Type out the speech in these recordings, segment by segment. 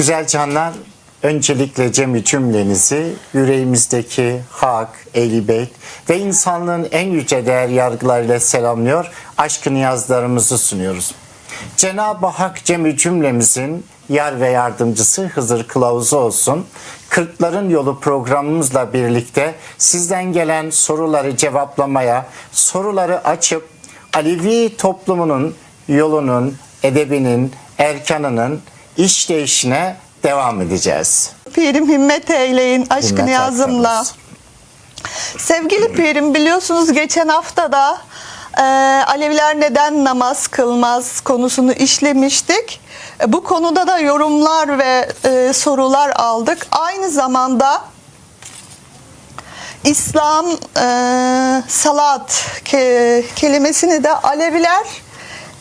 Güzel canlar, öncelikle cemi cümlenizi yüreğimizdeki hak, ehli ve insanlığın en yüce değer yargılarıyla selamlıyor, aşkı niyazlarımızı sunuyoruz. Cenab-ı Hak cemi cümlemizin yar ve yardımcısı Hızır Kılavuzu olsun. Kırkların Yolu programımızla birlikte sizden gelen soruları cevaplamaya, soruları açıp Alevi toplumunun yolunun, edebinin, erkanının işleyişine devam edeceğiz. Pirim himmet eyleyin aşkı Himmet niyazımla. Sevgili Pirim biliyorsunuz geçen haftada e, Aleviler neden namaz kılmaz konusunu işlemiştik. E, bu konuda da yorumlar ve e, sorular aldık. Aynı zamanda İslam e, salat ke- kelimesini de Aleviler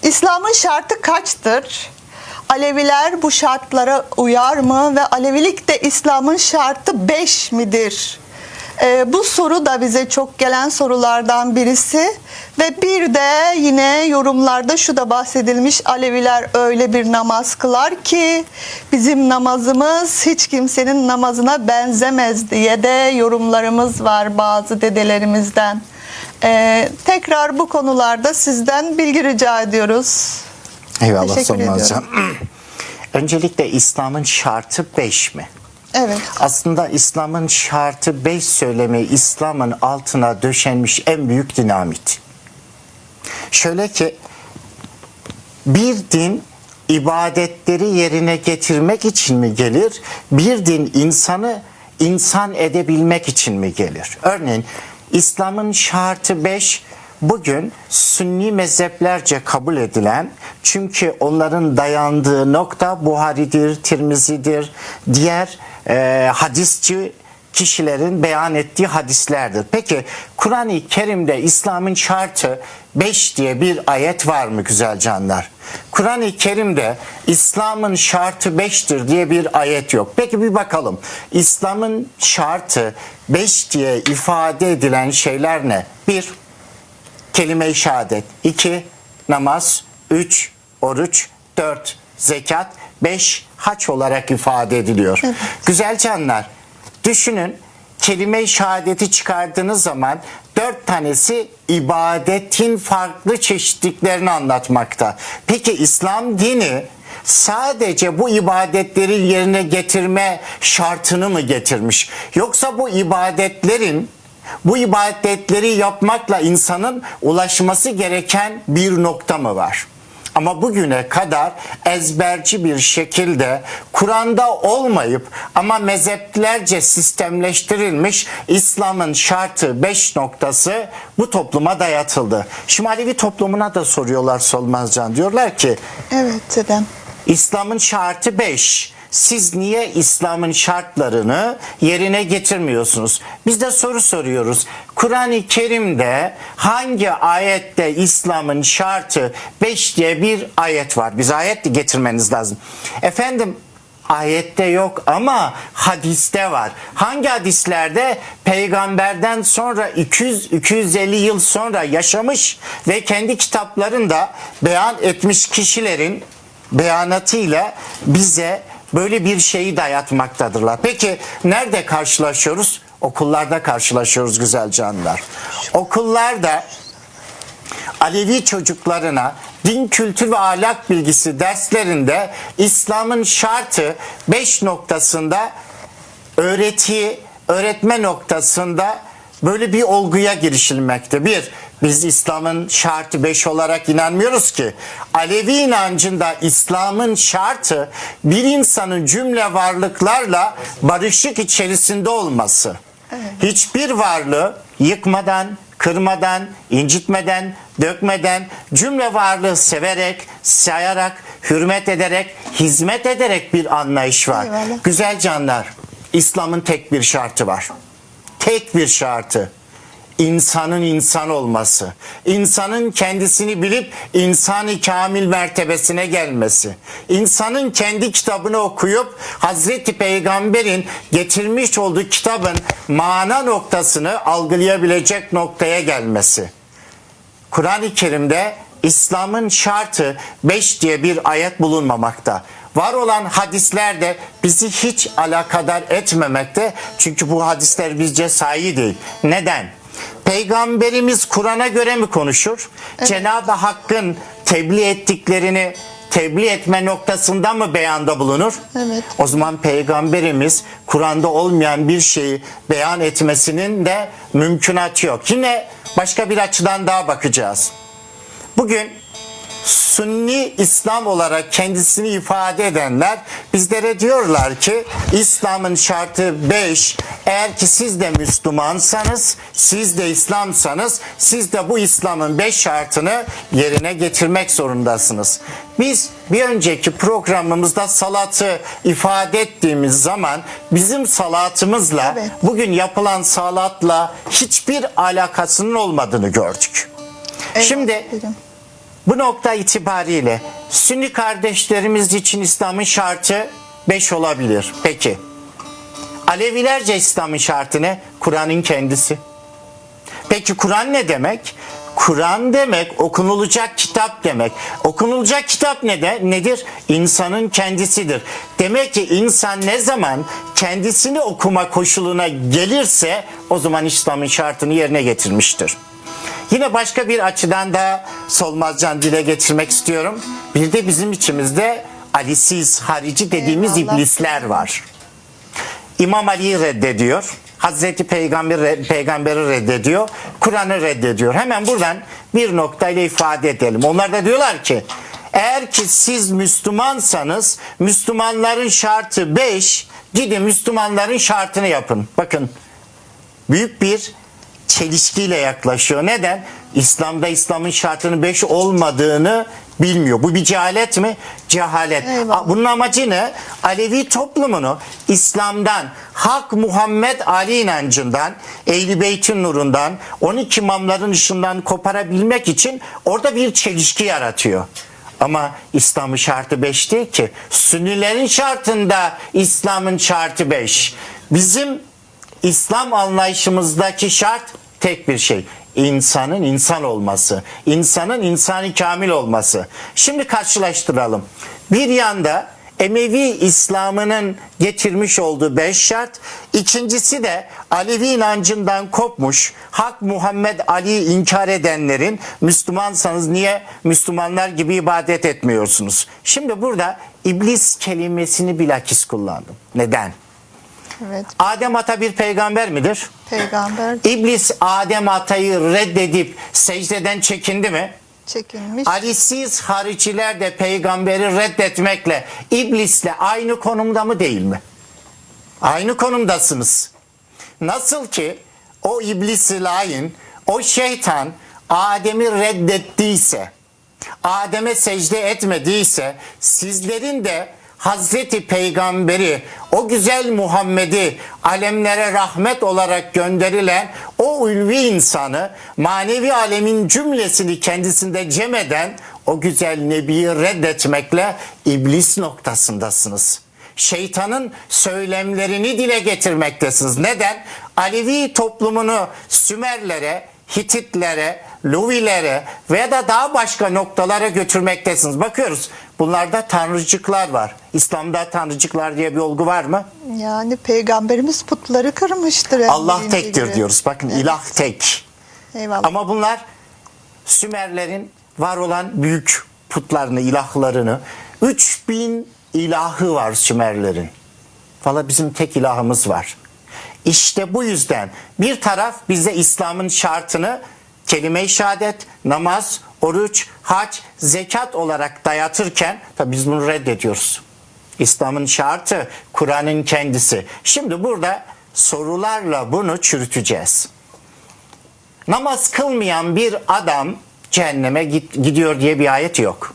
İslam'ın şartı kaçtır? Aleviler bu şartlara uyar mı ve Alevilik de İslam'ın şartı 5 midir? E, bu soru da bize çok gelen sorulardan birisi ve bir de yine yorumlarda şu da bahsedilmiş Aleviler öyle bir namaz kılar ki bizim namazımız hiç kimsenin namazına benzemez diye de yorumlarımız var bazı dedelerimizden. E, tekrar bu konularda sizden bilgi rica ediyoruz. Eyvallah Teşekkür Solmaz ediyorum. Can. Öncelikle İslam'ın şartı 5 mi? Evet. Aslında İslam'ın şartı 5 söylemi İslam'ın altına döşenmiş en büyük dinamit. Şöyle ki bir din ibadetleri yerine getirmek için mi gelir? Bir din insanı insan edebilmek için mi gelir? Örneğin İslam'ın şartı 5 bugün sünni mezheplerce kabul edilen çünkü onların dayandığı nokta Buhari'dir, Tirmizi'dir, diğer e, hadisçi kişilerin beyan ettiği hadislerdir. Peki Kur'an-ı Kerim'de İslam'ın şartı 5 diye bir ayet var mı güzel canlar? Kur'an-ı Kerim'de İslam'ın şartı 5'tir diye bir ayet yok. Peki bir bakalım. İslam'ın şartı 5 diye ifade edilen şeyler ne? 1. Kelime-i şehadet. 2. Namaz. 3. Oruç. 4. Zekat. 5. Haç olarak ifade ediliyor. Güzel canlar. Düşünün kelime-i şehadeti çıkardığınız zaman dört tanesi ibadetin farklı çeşitliklerini anlatmakta. Peki İslam dini sadece bu ibadetleri yerine getirme şartını mı getirmiş? Yoksa bu ibadetlerin bu ibadetleri yapmakla insanın ulaşması gereken bir nokta mı var? Ama bugüne kadar ezberci bir şekilde Kur'an'da olmayıp ama mezheplerce sistemleştirilmiş İslam'ın şartı 5 noktası bu topluma dayatıldı. Şimdi Alevi toplumuna da soruyorlar Solmazcan. Diyorlar ki Evet dedem. İslam'ın şartı 5. Siz niye İslam'ın şartlarını yerine getirmiyorsunuz? Biz de soru soruyoruz. Kur'an-ı Kerim'de hangi ayette İslam'ın şartı 5 diye bir ayet var? Biz ayet getirmeniz lazım. Efendim ayette yok ama hadiste var. Hangi hadislerde? Peygamberden sonra 200-250 yıl sonra yaşamış ve kendi kitaplarında beyan etmiş kişilerin beyanatıyla bize böyle bir şeyi dayatmaktadırlar. Peki nerede karşılaşıyoruz? Okullarda karşılaşıyoruz güzel canlar. Okullarda Alevi çocuklarına din kültür ve ahlak bilgisi derslerinde İslam'ın şartı 5 noktasında öğreti, öğretme noktasında böyle bir olguya girişilmekte. Bir, biz İslam'ın şartı 5 olarak inanmıyoruz ki. Alevi inancında İslam'ın şartı bir insanın cümle varlıklarla barışık içerisinde olması. Hiçbir varlığı yıkmadan, kırmadan, incitmeden, dökmeden, cümle varlığı severek, sayarak, hürmet ederek, hizmet ederek bir anlayış var. Eyvallah. Güzel canlar, İslam'ın tek bir şartı var. Tek bir şartı. İnsanın insan olması. insanın kendisini bilip insanı kamil mertebesine gelmesi. insanın kendi kitabını okuyup Hazreti Peygamber'in getirmiş olduğu kitabın mana noktasını algılayabilecek noktaya gelmesi. Kur'an-ı Kerim'de İslam'ın şartı 5 diye bir ayet bulunmamakta. var olan hadisler de bizi hiç alakadar etmemekte. Çünkü bu hadisler bizce sahi değil. Neden? Peygamberimiz Kur'an'a göre mi konuşur? Cenab-ı Hakk'ın tebliğ ettiklerini tebliğ etme noktasında mı beyanda bulunur? Evet. O zaman peygamberimiz Kur'an'da olmayan bir şeyi beyan etmesinin de mümkünatı yok. Yine başka bir açıdan daha bakacağız. Bugün Sünni İslam olarak kendisini ifade edenler bizlere diyorlar ki İslam'ın şartı 5. Eğer ki siz de Müslümansanız, siz de İslamsanız siz de bu İslam'ın 5 şartını yerine getirmek zorundasınız. Biz bir önceki programımızda salatı ifade ettiğimiz zaman bizim salatımızla Evet. bugün yapılan salatla hiçbir alakasının olmadığını gördük. Şimdi Eyvallah. Bu nokta itibariyle Sünni kardeşlerimiz için İslam'ın şartı 5 olabilir. Peki. Alevilerce İslam'ın şartı ne? Kur'an'ın kendisi. Peki Kur'an ne demek? Kur'an demek okunulacak kitap demek. Okunulacak kitap ne de, nedir? İnsanın kendisidir. Demek ki insan ne zaman kendisini okuma koşuluna gelirse o zaman İslam'ın şartını yerine getirmiştir. Yine başka bir açıdan da Solmazcan dile getirmek istiyorum. Bir de bizim içimizde Alisiz, harici dediğimiz Eyvallah. iblisler var. İmam Ali'yi reddediyor. Hazreti Peygamber peygamberi reddediyor. Kur'an'ı reddediyor. Hemen buradan bir noktayla ifade edelim. Onlar da diyorlar ki eğer ki siz Müslümansanız Müslümanların şartı 5 gidin Müslümanların şartını yapın. Bakın büyük bir çelişkiyle yaklaşıyor. Neden? İslam'da İslam'ın şartının 5 olmadığını bilmiyor. Bu bir cehalet mi? Cehalet. Eyvallah. Bunun amacı ne? Alevi toplumunu İslam'dan, Hak Muhammed Ali inancından, Ehl-i Beyt'in nurundan, 12 imamların ışığından koparabilmek için orada bir çelişki yaratıyor. Ama İslam'ın şartı 5 değil ki. Sünnilerin şartında İslam'ın şartı 5. Bizim İslam anlayışımızdaki şart tek bir şey. İnsanın insan olması. insanın insani kamil olması. Şimdi karşılaştıralım. Bir yanda Emevi İslam'ının getirmiş olduğu beş şart. İkincisi de Alevi inancından kopmuş Hak Muhammed Ali'yi inkar edenlerin Müslümansanız niye Müslümanlar gibi ibadet etmiyorsunuz? Şimdi burada iblis kelimesini bilakis kullandım. Neden? Evet. Adem Ata bir peygamber midir? Peygamber İblis Adem Ata'yı reddedip secdeden çekindi mi? çekilmiş. Alisiz hariciler de peygamberi reddetmekle iblisle aynı konumda mı değil mi? Aynı konumdasınız. Nasıl ki o iblisi lain, o şeytan Adem'i reddettiyse, Adem'e secde etmediyse sizlerin de Hazreti Peygamberi, o güzel Muhammed'i alemlere rahmet olarak gönderilen o ulvi insanı manevi alemin cümlesini kendisinde cem eden o güzel Nebi'yi reddetmekle iblis noktasındasınız şeytanın söylemlerini dile getirmektesiniz. Neden? Alevi toplumunu Sümerlere, Hititlere, Luvilere veya da daha başka noktalara götürmektesiniz. Bakıyoruz bunlarda tanrıcıklar var. İslam'da tanrıcıklar diye bir olgu var mı? Yani peygamberimiz putları kırmıştır. Allah tektir gibi. diyoruz. Bakın Evet. ilah tek. Eyvallah. Ama bunlar Sümerlerin var olan büyük putlarını, ilahlarını 3000 ilahı var Sümerlerin. Valla bizim tek ilahımız var. İşte bu yüzden bir taraf bize İslam'ın şartını kelime-i şehadet, namaz, oruç, hac, zekat olarak dayatırken tabi biz bunu reddediyoruz. İslam'ın şartı Kur'an'ın kendisi. Şimdi burada sorularla bunu çürüteceğiz namaz kılmayan bir adam cehenneme git- gidiyor diye bir ayet yok.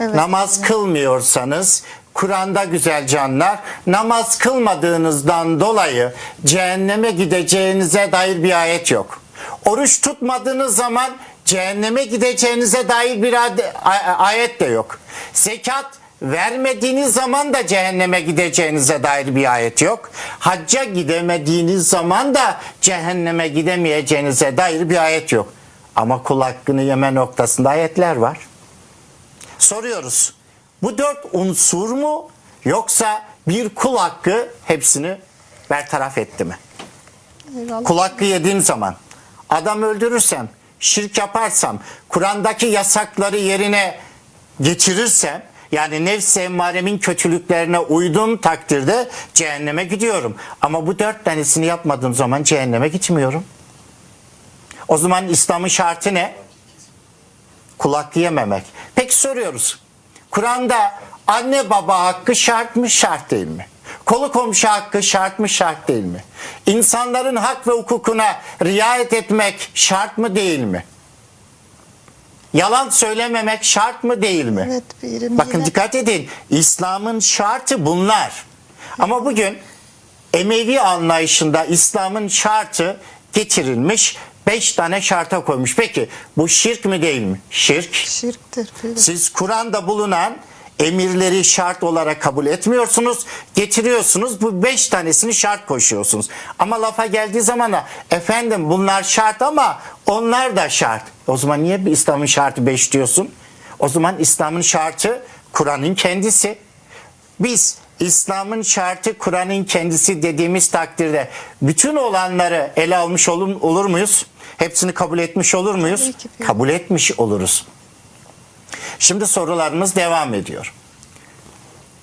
Evet. Namaz kılmıyorsanız Kur'an'da güzel canlar namaz kılmadığınızdan dolayı cehenneme gideceğinize dair bir ayet yok. Oruç tutmadığınız zaman cehenneme gideceğinize dair bir ayet de yok. Zekat vermediğiniz zaman da cehenneme gideceğinize dair bir ayet yok. Hacca gidemediğiniz zaman da cehenneme gidemeyeceğinize dair bir ayet yok. Ama kul hakkını yeme noktasında ayetler var. Soruyoruz. Bu dört unsur mu yoksa bir kul hakkı hepsini bertaraf etti mi? Eyvallah. Kul hakkı yediğim zaman, adam öldürürsem, şirk yaparsam, Kur'an'daki yasakları yerine getirirsem, yani nefs emmaremin kötülüklerine uyduğum takdirde cehenneme gidiyorum. Ama bu dört tanesini yapmadığım zaman cehenneme gitmiyorum. O zaman İslam'ın şartı ne? Kul hakkı yememek. Peki soruyoruz. Kur'an'da anne baba hakkı şart mı şart değil mi? Kolu komşu hakkı şart mı şart değil mi? İnsanların hak ve hukukuna riayet etmek şart mı değil mi? Yalan söylememek şart mı değil mi? Evet, birim Bakın yine- dikkat edin. İslam'ın şartı bunlar. Ama bugün Emevi anlayışında İslam'ın şartı getirilmiş. Beş tane şarta koymuş. Peki bu şirk mi değil mi? Şirk. Şirktir. filan. Siz Kur'an'da bulunan emirleri şart olarak kabul etmiyorsunuz. Getiriyorsunuz bu beş tanesini şart koşuyorsunuz. Ama lafa geldiği zaman da efendim bunlar şart ama onlar da şart. O zaman niye İslam'ın şartı beş diyorsun? O zaman İslam'ın şartı Kur'an'ın kendisi. Biz İslam'ın şartı Kur'an'ın kendisi dediğimiz takdirde bütün olanları ele almış olur, olur muyuz? Hepsini kabul etmiş olur muyuz? Kabul etmiş oluruz. Şimdi sorularımız devam ediyor.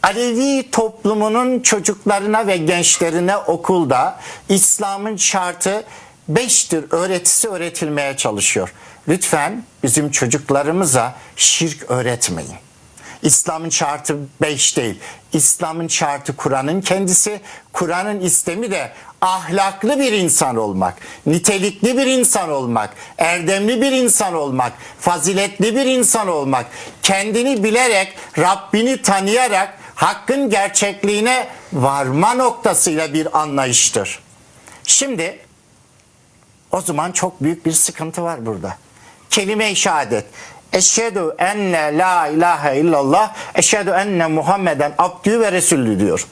Alevi toplumunun çocuklarına ve gençlerine okulda İslam'ın şartı beştir öğretisi öğretilmeye çalışıyor. Lütfen bizim çocuklarımıza şirk öğretmeyin. İslam'ın şartı beş değil. İslam'ın şartı Kur'an'ın kendisi. Kur'an'ın istemi de ahlaklı bir insan olmak, nitelikli bir insan olmak, erdemli bir insan olmak, faziletli bir insan olmak, kendini bilerek, Rabbini tanıyarak hakkın gerçekliğine varma noktasıyla bir anlayıştır. Şimdi o zaman çok büyük bir sıkıntı var burada. Kelime-i şehadet. Eşhedü enne la ilahe illallah, eşhedü enne Muhammeden abdü ve resulü diyor.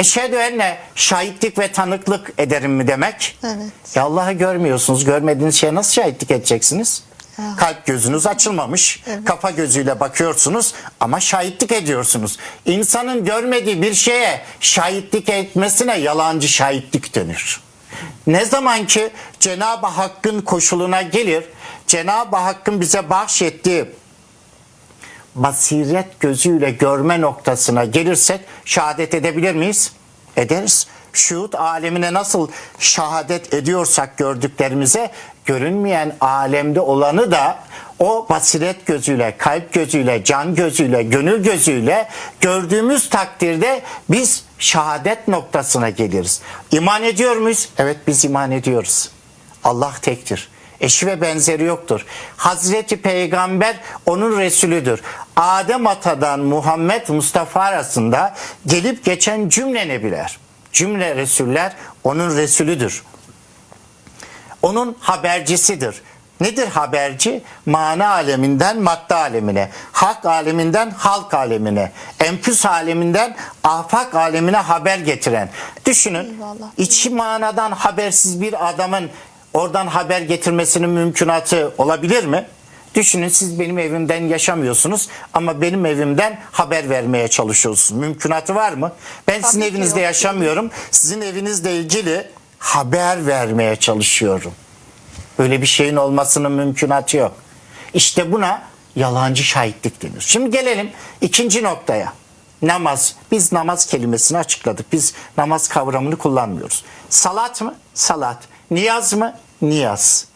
Eşhedü enne şahitlik ve tanıklık ederim mi demek? Evet. Ya Allah'ı görmüyorsunuz. Görmediğiniz şeye nasıl şahitlik edeceksiniz? Ya. Kalp gözünüz açılmamış. Evet. Kafa gözüyle bakıyorsunuz ama şahitlik ediyorsunuz. İnsanın görmediği bir şeye şahitlik etmesine yalancı şahitlik denir. Ne zaman ki Cenab-ı Hakk'ın koşuluna gelir, Cenab-ı Hakk'ın bize bahşettiği basiret gözüyle görme noktasına gelirsek şehadet edebilir miyiz? Ederiz. Şuhut alemine nasıl şehadet ediyorsak gördüklerimize görünmeyen alemde olanı da o basiret gözüyle, kalp gözüyle, can gözüyle, gönül gözüyle gördüğümüz takdirde biz şehadet noktasına geliriz. İman ediyor muyuz? Evet biz iman ediyoruz. Allah tektir. Eşi ve benzeri yoktur. Hazreti Peygamber onun Resulüdür. Adem Atadan Muhammed Mustafa arasında gelip geçen cümle nebiler, cümle Resuller onun Resulüdür. Onun habercisidir. Nedir haberci? Mana aleminden madde alemine, hak aleminden halk alemine, enfüs aleminden afak alemine haber getiren. Düşünün Eyvallah. içi manadan habersiz bir adamın oradan haber getirmesinin mümkünatı olabilir mi? Düşünün siz benim evimden yaşamıyorsunuz ama benim evimden haber vermeye çalışıyorsunuz. Mümkünatı var mı? Ben sizin Tabii ki evinizde yok. yaşamıyorum. Sizin evinizle ilgili haber vermeye çalışıyorum. Öyle bir şeyin olmasının mümkünatı yok. İşte buna yalancı şahitlik denir. Şimdi gelelim ikinci noktaya. Namaz. Biz namaz kelimesini açıkladık. Biz namaz kavramını kullanmıyoruz. Salat mı? Salat. Niyaz mı? Niyaz.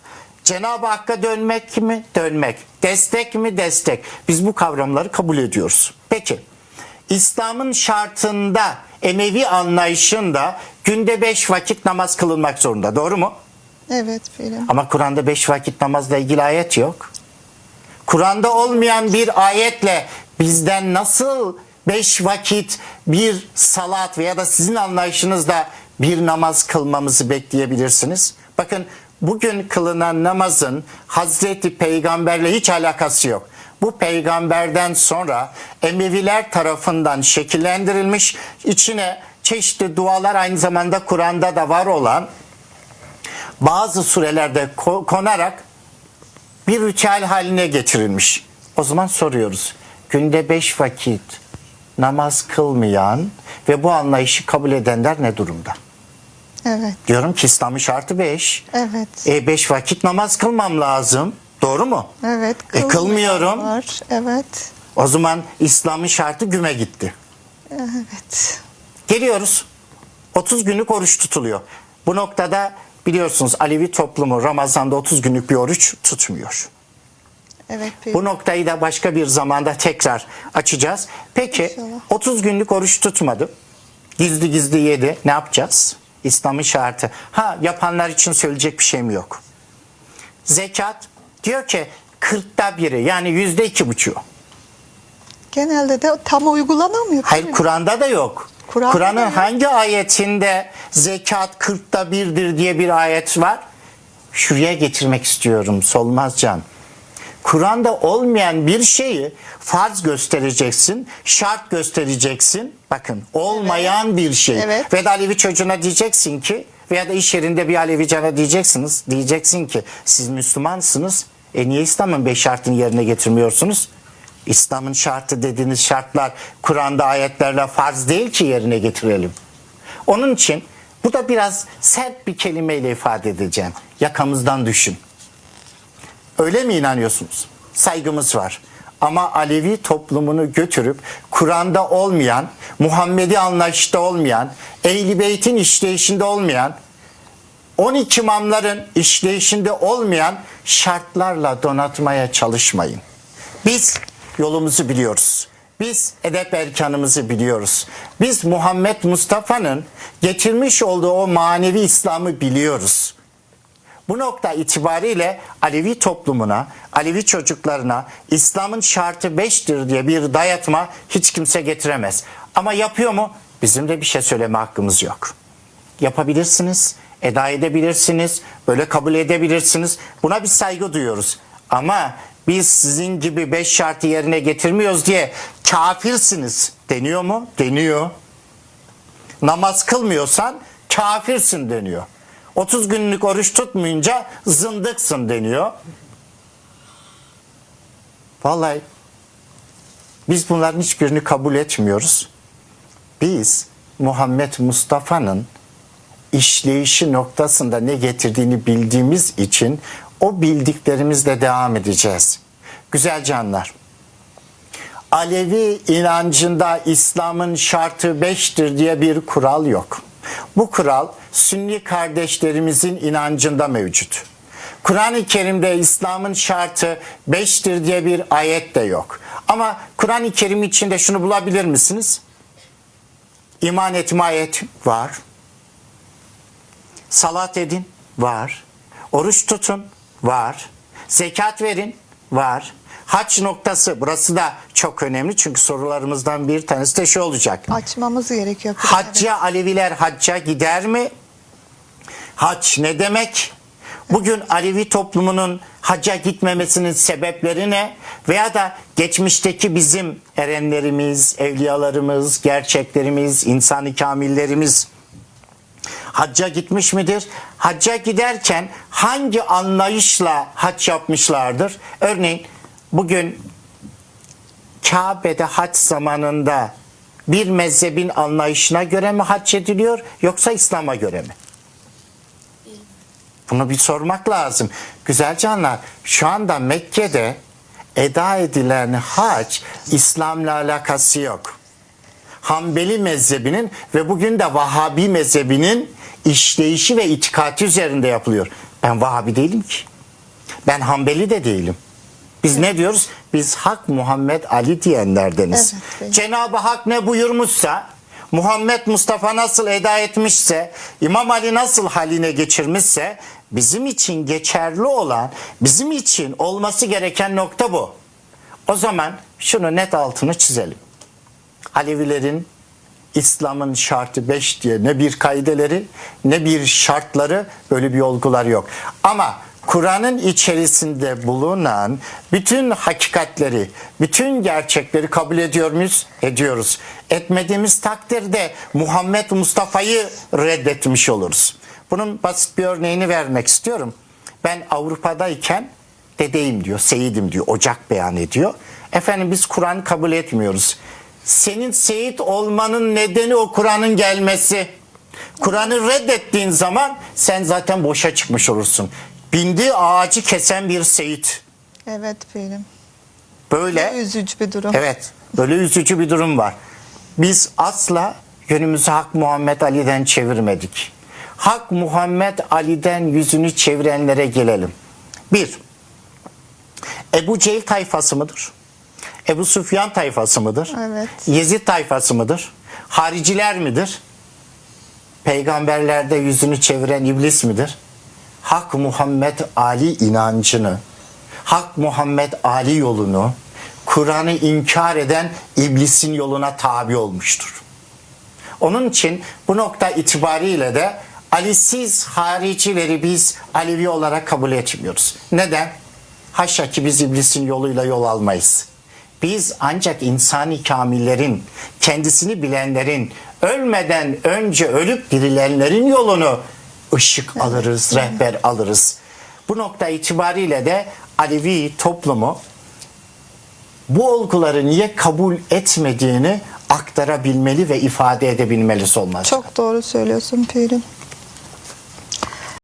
Cenab-ı Hakk'a dönmek mi? Dönmek. Destek mi? Destek. Biz bu kavramları kabul ediyoruz. Peki. İslam'ın şartında, Emevi anlayışında günde beş vakit namaz kılınmak zorunda. Doğru mu? Evet filan. Ama Kur'an'da beş vakit namazla ilgili ayet yok. Kur'an'da olmayan bir ayetle bizden nasıl beş vakit bir salat veya da sizin anlayışınızda bir namaz kılmamızı bekleyebilirsiniz? Bakın bugün kılınan namazın Hazreti Peygamberle hiç alakası yok. Bu peygamberden sonra Emeviler tarafından şekillendirilmiş, içine çeşitli dualar aynı zamanda Kur'an'da da var olan bazı surelerde ko- konarak bir ritüel haline getirilmiş. O zaman soruyoruz. Günde beş vakit namaz kılmayan ve bu anlayışı kabul edenler ne durumda? Evet. Diyorum ki İslam'ın şartı 5. Evet. E 5 vakit namaz kılmam lazım. Doğru mu? Evet. E, kılmıyorum. Var. Evet. O zaman İslam'ın şartı güme gitti. Evet. Geliyoruz. 30 günlük oruç tutuluyor. Bu noktada biliyorsunuz Alevi toplumu Ramazan'da 30 günlük bir oruç tutmuyor. Evet. Bu noktayı da başka bir zamanda tekrar açacağız. Peki İnşallah. 30 günlük oruç tutmadı. Gizli gizli yedi. Ne yapacağız? İslam'ın şartı. Ha yapanlar için söyleyecek bir şeyim yok. Zekat diyor ki 40'ta biri yani yüzde iki buçuğu. Genelde de tam uygulanamıyor. Hayır Kur'an'da da yok. Kur'an'ın yok. hangi ayetinde zekat 40'ta birdir diye bir ayet var? Şuraya getirmek istiyorum Solmazcan. Kur'an'da olmayan bir şeyi farz göstereceksin, şart göstereceksin. Bakın olmayan bir şey. Evet. Ve Alevi çocuğuna diyeceksin ki veya da iş yerinde bir Alevi cana diyeceksiniz. Diyeceksin ki siz Müslümansınız. E niye İslam'ın beş şartını yerine getirmiyorsunuz? İslam'ın şartı dediğiniz şartlar Kur'an'da ayetlerle farz değil ki yerine getirelim. Onun için bu da biraz sert bir kelimeyle ifade edeceğim. Yakamızdan düşün. Öyle mi inanıyorsunuz? Saygımız var. Ama Alevi toplumunu götürüp Kur'an'da olmayan, Muhammedi anlayışta olmayan, Ehl-i Beyt'in işleyişinde olmayan, 12 imamların işleyişinde olmayan şartlarla donatmaya çalışmayın. Biz yolumuzu biliyoruz. Biz edep erkanımızı biliyoruz. Biz Muhammed Mustafa'nın getirmiş olduğu o manevi İslam'ı biliyoruz. Bu nokta itibariyle Alevi toplumuna, Alevi çocuklarına İslam'ın şartı 5'tir diye bir dayatma hiç kimse getiremez. Ama yapıyor mu? Bizim de bir şey söyleme hakkımız yok. Yapabilirsiniz, eda edebilirsiniz, böyle kabul edebilirsiniz. Buna bir saygı duyuyoruz. Ama biz sizin gibi 5 şartı yerine getirmiyoruz diye kafirsiniz deniyor mu? Deniyor namaz kılmıyorsan kafirsin deniyor. 30 günlük oruç tutmayınca zındıksın deniyor. Vallahi biz bunların hiçbirini kabul etmiyoruz. Biz Muhammed Mustafa'nın işleyişi noktasında ne getirdiğini bildiğimiz için o bildiklerimizle devam edeceğiz. Güzel canlar. Alevi inancında İslam'ın şartı beştir diye bir kural yok. Bu kural Sünni kardeşlerimizin inancında mevcut. Kur'an-ı Kerim'de İslam'ın şartı beştir diye bir ayet de yok. Ama Kur'an-ı Kerim içinde şunu bulabilir misiniz? İman etme ayet var. Salat edin var. Oruç tutun var. Zekat verin var. Haç noktası burası da çok önemli çünkü sorularımızdan bir tanesi de şu olacak. Açmamız gerekiyor. Hacca Aleviler hacca gider mi? Hac ne demek? Bugün Alevi toplumunun hacca gitmemesinin sebepleri ne? Veya da geçmişteki bizim erenlerimiz, evliyalarımız, gerçeklerimiz, insan-ı kamillerimiz hacca gitmiş midir? Hacca giderken hangi anlayışla hac yapmışlardır? Örneğin bugün Kabe'de hac zamanında bir mezhebin anlayışına göre mi hac ediliyor yoksa İslam'a göre mi? Bunu bir sormak lazım. Güzel canlar şu anda Mekke'de eda edilen hac İslam'la alakası yok. Hanbeli mezhebinin ve bugün de Vahabi mezhebinin işleyişi ve itikati üzerinde yapılıyor. Ben Vahabi değilim ki. Ben Hanbeli de değilim. Biz ne diyoruz? Biz Hak Muhammed Ali diyenlerdeniz. Evet, benim. Cenab-ı Hak ne buyurmuşsa, Muhammed Mustafa nasıl eda etmişse, İmam Ali nasıl haline geçirmişse, bizim için geçerli olan, bizim için olması gereken nokta bu. O zaman şunu net altını çizelim. Alevilerin İslam'ın şartı 5 diye ne bir kaideleri ne bir şartları böyle bir olgular yok. Ama Kur'an'ın içerisinde bulunan bütün hakikatleri, bütün gerçekleri kabul ediyor muyuz? Ediyoruz. Etmediğimiz takdirde Muhammed Mustafa'yı reddetmiş oluruz. Bunun basit bir örneğini vermek istiyorum. Ben Avrupa'dayken dedeyim diyor, seyidim diyor, ocak beyan ediyor. Efendim biz Kur'an kabul etmiyoruz. Senin Seyit olmanın nedeni o Kur'an'ın gelmesi. Kur'an'ı reddettiğin zaman sen zaten boşa çıkmış olursun. Bindiği ağacı kesen bir Seyit. Evet benim. Böyle Üzücü bir durum. Evet, böyle üzücü bir durum var. Biz asla yönümüzü Hak Muhammed Ali'den çevirmedik. Hak Muhammed Ali'den yüzünü çevirenlere gelelim. Bir, Ebu Cehil tayfası mıdır? Ebu Süfyan tayfası mıdır? Evet. Yezid tayfası mıdır? Hariciler midir? Peygamberlerde yüzünü çeviren iblis midir? Hak Muhammed Ali inancını, Hak Muhammed Ali yolunu, Kur'an'ı inkar eden iblisin yoluna tabi olmuştur. Onun için bu nokta itibariyle de Ali'siz haricileri biz Alevi olarak kabul etmiyoruz. Neden? Haşa ki biz iblisin yoluyla yol almayız. Biz ancak insani kamillerin, kendisini bilenlerin, ölmeden önce ölüp dirilenlerin yolunu ışık alırız, rehber alırız. Bu nokta itibariyle de Alevi toplumu bu olguları niye kabul etmediğini aktarabilmeli ve ifade edebilmeli olmaz. Çok doğru söylüyorsun Pirim.